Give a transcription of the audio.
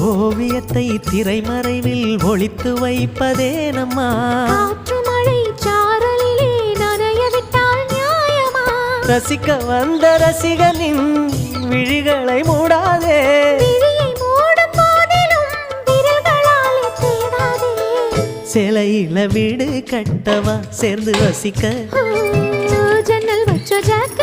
ஓவியத்தை திரைமறைவில் ஒளித்து வைப்பதே நம்மா? ரசிக்க வந்த ரசிகனின் விழிகளை மூடாதே. சிலையில வீடு கட்டவா சேர்ந்து வசிக்க ஜன்னல் வச்ச ஜாக்கெட்